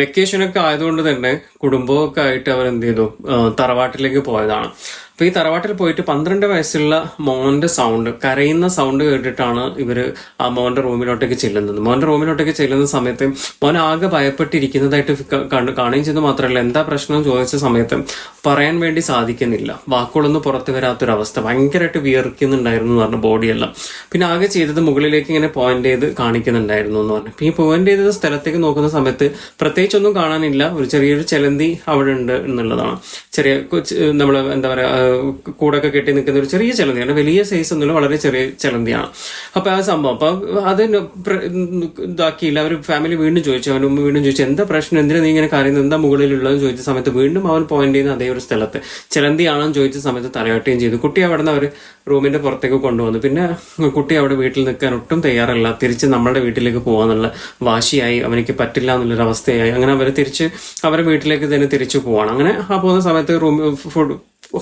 വെക്കേഷനൊക്കെ ആയതുകൊണ്ട് തന്നെ കുടുംബമൊക്കെ ആയിട്ട് അവർ എന്ത് ചെയ്തു തറവാട്ടിലേക്ക് പോയതാണ്. അപ്പൊ ഈ തറവാട്ടിൽ പോയിട്ട് പന്ത്രണ്ട് വയസ്സുള്ള മോന്റെ സൗണ്ട് കരയുന്ന സൗണ്ട് കേട്ടിട്ടാണ് ഇവർ ആ മോന്റെ റൂമിലോട്ടേക്ക് ചെല്ലുന്നത്. മോന്റെ റൂമിലോട്ടേക്ക് ചെല്ലുന്ന സമയത്ത് മോൻ ആകെ ഭയപ്പെട്ടിരിക്കുന്നതായിട്ട് കാണുകയും ചെയ്ത് മാത്രമല്ല എന്താ പ്രശ്നം ചോദിച്ച സമയത്ത് പറയാൻ വേണ്ടി സാധിക്കുന്നില്ല. വാക്കുകളൊന്നും പുറത്തു വരാത്തൊരവസ്ഥ. ഭയങ്കരമായിട്ട് വിയർക്കുന്നുണ്ടായിരുന്നു എന്ന് പറഞ്ഞു ബോഡിയെല്ലാം. പിന്നെ ആകെ ചെയ്തത് മുകളിലേക്ക് ഇങ്ങനെ പോയിന്റ് ചെയ്ത് കാണിക്കുന്നുണ്ടായിരുന്നു എന്ന് പറഞ്ഞു. ഈ പോയിന്റ് ചെയ്ത സ്ഥലത്തേക്ക് നോക്കുന്ന സമയത്ത് പ്രത്യേകിച്ചൊന്നും കാണാനില്ല. ഒരു ചെറിയൊരു ചെലന്തി അവിടെ ഉണ്ട് എന്നുള്ളതാണ്. ചെറിയ നമ്മൾ എന്താ പറയാ കൂടൊക്കെ കെട്ടി നിൽക്കുന്ന ഒരു ചെറിയ ചിലന്തിയാണ്. വലിയ സൈസ് ഒന്നുമില്ല വളരെ ചെറിയ ചിലന്തിയാണ്. അപ്പൊ ആ സംഭവം. അപ്പൊ അത് ഇതാക്കിയില്ല. അവർ ഫാമിലി വീണ്ടും ചോദിച്ചു. അവൻ ഉമ്മ വീണ്ടും ചോദിച്ചു എന്താ പ്രശ്നം? എന്തിനാ നീ ഇങ്ങനെ കാര്യം എന്താ മുകളിലുള്ളതെന്ന് ചോദിച്ച സമയത്ത് വീണ്ടും അവൻ പോയിന്റ് ചെയ്യുന്ന അതേ ഒരു സ്ഥലത്ത്. ചിലന്തിയാണെന്ന് ചോദിച്ച സമയത്ത് തലയോട്ടുകയും ചെയ്തു. കുട്ടി അവിടെ നിന്ന് അവർ റൂമിന്റെ പുറത്തേക്ക് കൊണ്ടുവന്നു. പിന്നെ കുട്ടി അവിടെ വീട്ടിൽ നിൽക്കാൻ ഒട്ടും തയ്യാറല്ല. തിരിച്ച് നമ്മുടെ വീട്ടിലേക്ക് പോകാന്നുള്ള വാശിയായി. അവനിക്ക് പറ്റില്ല എന്നുള്ളൊരു അവസ്ഥയായി അങ്ങനെ അവർ തിരിച്ച് അവരുടെ വീട്ടിലേക്ക് തന്നെ തിരിച്ചു പോവാണ്. അങ്ങനെ ആ പോകുന്ന സമയത്ത് റൂം ഫുഡ്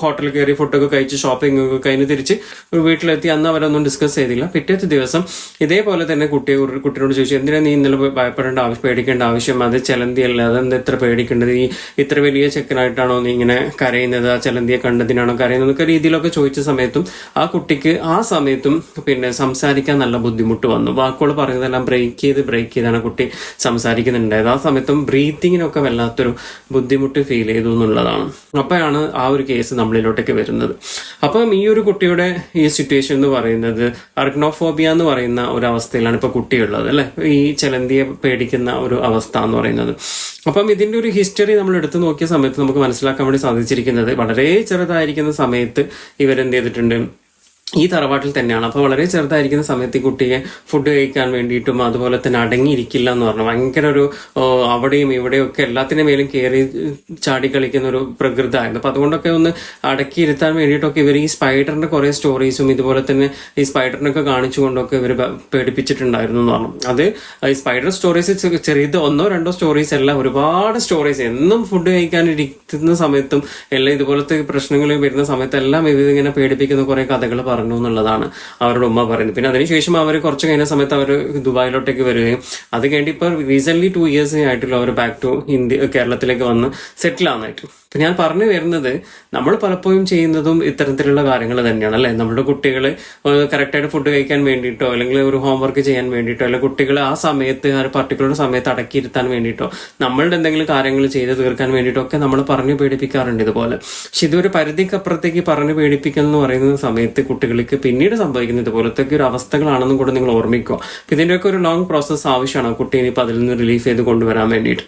ഹോട്ടലിൽ കയറി ഫുഡൊക്കെ കഴിച്ച് ഷോപ്പിംഗ് ഒക്കെ കഴിഞ്ഞ് തിരിച്ച് ഒരു വീട്ടിലെത്തി. അന്ന് അവരൊന്നും ഡിസ്കസ് ചെയ്തില്ല. പിറ്റേത്തെ ദിവസം ഇതേപോലെ തന്നെ കുട്ടിയെ കുട്ടിയോട് ചോദിച്ചു എന്തിനാ നീ ഇന്നലെ ഭയപ്പെടേണ്ട ആവശ്യം പേടിക്കേണ്ട ആവശ്യം? അത് ചലന്തിയല്ല അതെന്താ ഇത്ര പേടിക്കേണ്ടത്? നീ ഇത്ര വലിയ ചെക്കനായിട്ടാണോ നീ ഇങ്ങനെ കരയുന്നത്? ആ ചലന്തിയെ കണ്ടതിനാണോ കരയുന്നത്? എന്നൊക്കെ രീതിയിലൊക്കെ ചോദിച്ച സമയത്തും ആ കുട്ടിക്ക് ആ സമയത്തും പിന്നെ സംസാരിക്കാൻ നല്ല ബുദ്ധിമുട്ട് വന്നു. വാക്കുകൾ പറഞ്ഞതെല്ലാം ബ്രേക്ക് ചെയ്ത് ബ്രേക്ക് ചെയ്താണ് കുട്ടി സംസാരിക്കുന്നുണ്ടായത്. ആ സമയത്തും ബ്രീത്തിങ്ങിനൊക്കെ വല്ലാത്തൊരു ബുദ്ധിമുട്ട് ഫീൽ ചെയ്തു എന്നുള്ളതാണ്. അപ്പോഴാണ് ആ ഒരു കേസ് നമ്മളിലോട്ടേക്ക് വരുന്നത്. അപ്പം ഈ ഒരു കുട്ടിയുടെ ഈ സിറ്റുവേഷൻ എന്ന് പറയുന്നത് അർഗ്നോഫോബിയ എന്ന് പറയുന്ന ഒരു അവസ്ഥയിലാണ് ഇപ്പൊ കുട്ടിയുള്ളത് അല്ലെ? ഈ ചലന്തിയെ പേടിക്കുന്ന ഒരു അവസ്ഥ എന്ന് പറയുന്നത്. അപ്പം ഇതിന്റെ ഒരു ഹിസ്റ്ററി നമ്മൾ എടുത്തു നോക്കിയ സമയത്ത് നമുക്ക് മനസ്സിലാക്കാൻ വേണ്ടി സാധിച്ചിരിക്കുന്നത് വളരെ ചെറുതായിരിക്കുന്ന സമയത്ത് ഇവരെന്ത് ചെയ്തിട്ടുണ്ട്? ഈ തറവാട്ടിൽ തന്നെയാണ്. അപ്പോൾ വളരെ ചെറുതായിരിക്കുന്ന സമയത്ത് ഈ കുട്ടിയെ ഫുഡ് കഴിക്കാൻ വേണ്ടിയിട്ടും അതുപോലെ തന്നെ അടങ്ങിയിരിക്കില്ല എന്ന് പറഞ്ഞു. ഭയങ്കര ഒരു അവിടെയും ഇവിടെയും ഒക്കെ എല്ലാത്തിനും മേലും കയറി ചാടി കളിക്കുന്ന ഒരു പ്രകൃതമായിരുന്നു. അപ്പൊ അതുകൊണ്ടൊക്കെ ഒന്ന് അടക്കിയിരുത്താൻ വേണ്ടിയിട്ടൊക്കെ ഇവർ ഈ സ്പൈഡറിന്റെ കുറെ സ്റ്റോറീസും ഇതുപോലെ തന്നെ ഈ സ്പൈഡറിനൊക്കെ കാണിച്ചുകൊണ്ടൊക്കെ ഇവർ പേടിപ്പിച്ചിട്ടുണ്ടായിരുന്നു എന്ന് പറഞ്ഞു. അത് ഈ സ്പൈഡർ സ്റ്റോറീസ് ചെറിയത് ഒന്നോ രണ്ടോ സ്റ്റോറീസ് അല്ല. ഒരുപാട് സ്റ്റോറീസ്. എന്നും ഫുഡ് കഴിക്കാനിരിക്കുന്ന സമയത്തും എല്ലാം ഇതുപോലത്തെ പ്രശ്നങ്ങൾ വരുന്ന സമയത്തെല്ലാം ഇവർ ഇങ്ങനെ പേടിപ്പിക്കുന്ന കുറെ കഥകൾ പറഞ്ഞു എന്നുള്ളതാണ് അവരുടെ ഉമ്മ പറയുന്നത്. പിന്നെ അതിനുശേഷം അവർ കുറച്ച് കഴിഞ്ഞ സമയത്ത് അവർ ദുബായിലോട്ടേക്ക് വരികയും അത് കഴിഞ്ഞ് ഇപ്പോൾ റീസെന്റ് ടു ഇയേഴ്സ് ആയിട്ടുള്ള അവർ ബാക്ക് ടു ഇന്ത്യ കേരളത്തിലേക്ക് വന്ന് സെറ്റിൽ ആവുന്നതായിട്ട്. അപ്പൊ ഞാൻ പറഞ്ഞു വരുന്നത് നമ്മൾ പലപ്പോഴും ചെയ്യുന്നതും ഇത്തരത്തിലുള്ള കാര്യങ്ങൾ തന്നെയാണ് അല്ലെ? നമ്മുടെ കുട്ടികൾ കറക്റ്റായിട്ട് ഫുഡ് കഴിക്കാൻ വേണ്ടിയിട്ടോ അല്ലെങ്കിൽ ഒരു ഹോംവർക്ക് ചെയ്യാൻ വേണ്ടിയിട്ടോ അല്ലെങ്കിൽ കുട്ടികളെ ആ സമയത്ത് ആ പർട്ടിക്കുലർ സമയത്ത് അടക്കിയിരുത്താൻ വേണ്ടിയിട്ടോ നമ്മളുടെ എന്തെങ്കിലും കാര്യങ്ങൾ ചെയ്ത് തീർക്കാൻ വേണ്ടിയിട്ടോ ഒക്കെ നമ്മൾ പറഞ്ഞു പേടിപ്പിക്കാറുണ്ട് ഇതുപോലെ. പക്ഷെ ഇതൊരു പരിധിക്കപ്പുറത്തേക്ക് പറഞ്ഞു പേടിപ്പിക്കൽ എന്ന് പറയുന്ന സമയത്ത് കുട്ടികൾക്ക് പിന്നീട് സംഭവിക്കുന്ന ഇതുപോലത്തെ ഒരു അവസ്ഥകളാണെന്നും കൂടെ നിങ്ങൾ ഓർമ്മിക്കുക. ഇതിന്റെയൊക്കെ ഒരു ലോങ് പ്രോസസ്സ് ആവശ്യമാണ്. കുട്ടീനെ ഇപ്പൊ അതിൽ നിന്ന് റിലീഫ് ചെയ്ത് കൊണ്ടുവരാൻ വേണ്ടിയിട്ട്.